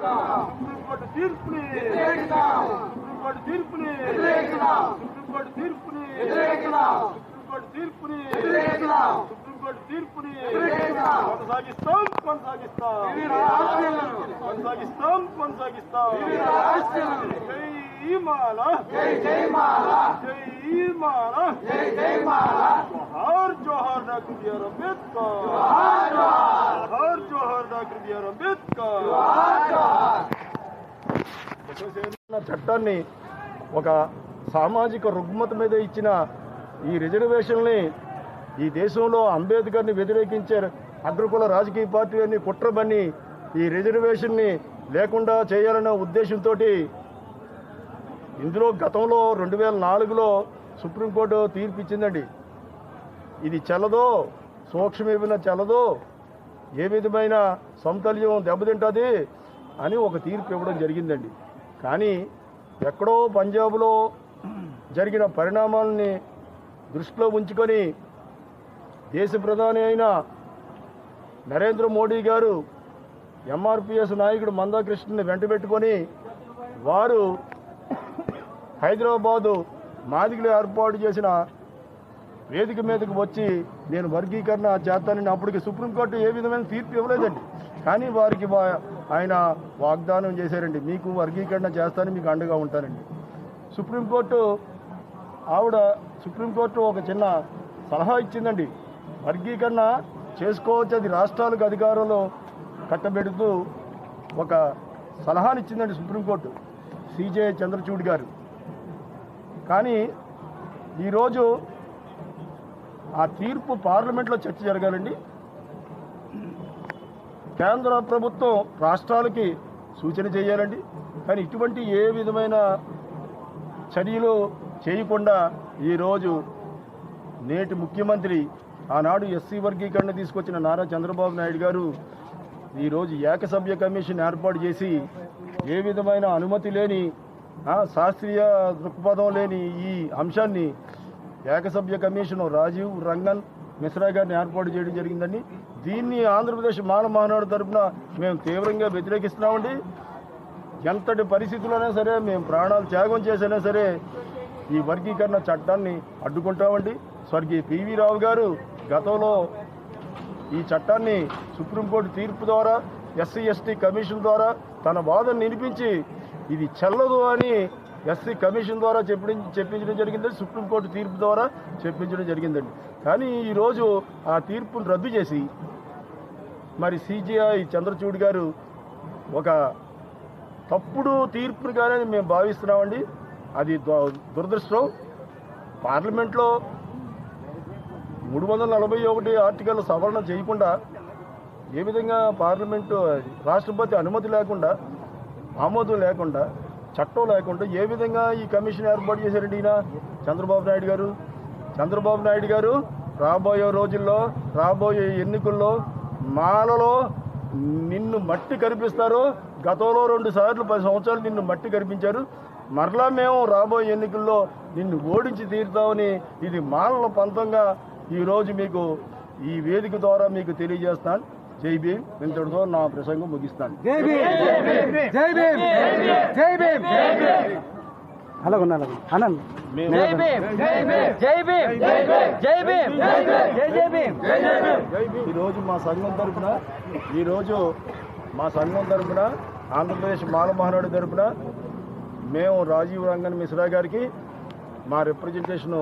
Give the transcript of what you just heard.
Supreme court తీర్పుని supreme court తీర్పుని supreme court తీర్పుని సుప్రీంకోర్టు తీర్పుని సుప్రీంకోర్టు తీర్పుని కొనసాగిస్తాం కొనసాగిస్తాం కొనసాగిస్తాం కొనసాగిస్తాం జై మాల జై మాల జోహార్ జోహార్ డాక్టర్ బిఆర్ అంబేద్కర్ జోహార్ జోహార్ డాక్టర్ బిఆర్ అంబేద్కర్ చట్టాన్ని ఒక సామాజిక రుగ్మత మీద ఇచ్చిన ఈ రిజర్వేషన్ని ఈ దేశంలో అంబేద్కర్ని వ్యతిరేకించే అగ్రకుల రాజకీయ పార్టీ అని కుట్రబన్ని ఈ రిజర్వేషన్ని లేకుండా చేయాలనే ఉద్దేశంతో ఇందులో గతంలో రెండు వేల నాలుగులో సుప్రీంకోర్టు తీర్పు ఇచ్చిందండి ఇది చెల్లదో సూక్ష్మమైన చెల్లదో ఏ విధమైన సమతల్యం దెబ్బతింటుంది అని ఒక తీర్పు ఇవ్వడం జరిగిందండి. కానీ ఎక్కడో పంజాబ్లో జరిగిన పరిణామాలని దృష్టిలో ఉంచుకొని దేశ ప్రధాని అయిన నరేంద్ర మోడీ గారు ఎంఆర్పిఎస్ నాయకుడు మందాకృష్ణని వెంటబెట్టుకొని వారు హైదరాబాదు మాదిగలు ఏర్పాటు చేసిన వేదిక మీదకి వచ్చి నేను వర్గీకరణ చేస్తానని అప్పటికి సుప్రీంకోర్టు ఏ విధమైన తీర్పు ఇవ్వలేదండి. కానీ వారికి ఆయన వాగ్దానం చేశారండి మీకు వర్గీకరణ చేస్తానని మీకు అండగా ఉంటానండి. సుప్రీంకోర్టు ఆవిడ సుప్రీంకోర్టు ఒక చిన్న సలహా ఇచ్చిందండి. వర్గీకరణ చేసుకోవచ్చు అది రాష్ట్రాలకు అధికారంలో కట్టబెడుతూ ఒక సలహానిచ్చిందండి సుప్రీంకోర్టు సిజే చంద్రచూడ్ గారు. కానీ ఈరోజు ఆ తీర్పు పార్లమెంట్లో చర్చ జరగాలండి. కేంద్ర ప్రభుత్వం రాష్ట్రాలకి సూచన చేయాలండి. కానీ ఇటువంటి ఏ విధమైన చర్యలు చేయకుండా ఈరోజు నేటి ముఖ్యమంత్రి ఆనాడు ఎస్సీ వర్గీకరణ తీసుకొచ్చిన నారా చంద్రబాబు నాయుడు గారు ఈరోజు ఏకసభ్య కమిషన్ ఏర్పాటు చేసి ఏ విధమైన అనుమతి లేని శాస్త్రీయ దృక్పథం లేని ఈ అంశాన్ని ఏకసభ్య కమిషన్ రాజీవ్ రంగన్ మిశ్రా గారిని ఏర్పాటు చేయడం జరిగిందండి. దీన్ని ఆంధ్రప్రదేశ్ మానవ మహానాడు తరపున మేము తీవ్రంగా వ్యతిరేకిస్తున్నామండి. ఎంతటి పరిస్థితులైనా సరే మేము ప్రాణాలు త్యాగం చేసైనా సరే ఈ వర్గీకరణ చట్టాన్ని అడ్డుకుంటామండి. స్వర్గీయ పివి రావు గారు గతంలో ఈ చట్టాన్ని సుప్రీంకోర్టు తీర్పు ద్వారా ఎస్సీ ఎస్టీ కమిషన్ ద్వారా తన వాదన వినిపించి ఇది చెల్లదు అని ఎస్సీ కమిషన్ ద్వారా చెప్పి చెప్పించడం జరిగిందండి సుప్రీంకోర్టు తీర్పు ద్వారా చెప్పించడం జరిగిందండి. కానీ ఈరోజు ఆ తీర్పును రద్దు చేసి మరి సిజిఐ చంద్రచూడ్ గారు ఒక తప్పుడు తీర్పునిగానే మేము భావిస్తున్నామండి. అది దు- దురదృష్టం. పార్లమెంట్లో మూడు వందల నలభై ఒకటి ఆర్టికల్ సవరణ చేయకుండా ఏ విధంగా పార్లమెంటు రాష్ట్రపతి అనుమతి లేకుండా ఆమోదం లేకుండా చట్టం లేకుండా ఏ విధంగా ఈ కమిషన్ ఏర్పాటు చేశారండి ఈయన? చంద్రబాబు నాయుడు గారు. చంద్రబాబు నాయుడు గారు రాబోయే రోజుల్లో రాబోయే ఎన్నికల్లో మాలలో నిన్ను మట్టి కనిపిస్తారు గతంలో రెండు సార్లు పది సంవత్సరాలు నిన్ను మట్టి కనిపించారు మరలా మేము రాబోయే ఎన్నికల్లో నిన్ను ఓడించి తీరుతామని ఇది మాలల పంతంగా ఈరోజు మీకు ఈ వేదిక ద్వారా మీకు తెలియజేస్తాను. జై భీమ్ ఇంతటితో నా ప్రసంగం ముగిస్తాను జై భీమ్ జై భీమ్ జై భీమ్ అలాగ అనండి జై భీమ్ జై భీమ్ జై భీమ్ జై భీమ్ జై జై భీమ్ ఈరోజు మా సంఘం తరపున ఈరోజు మా సంఘం తరపున ఆంధ్రప్రదేశ్ మాల మహానాడు తరపున మేము రాజీవ్ రంగన్ మిశ్రా గారికి మా రిప్రజెంటేషన్